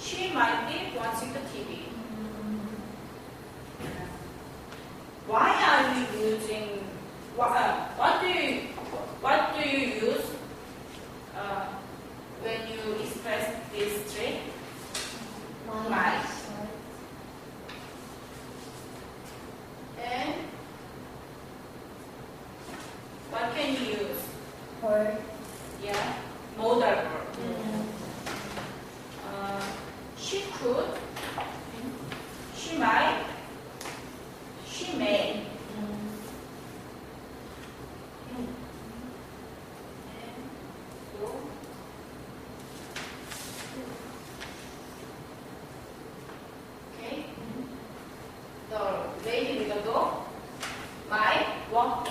she might be watching the TV. Why are you using, what, uh, what do you, what do you use uh, when you express this trait? Why? And what can you use? Or. Yeah, modal. Could she might, she may. Okay. The lady with the dog might walk.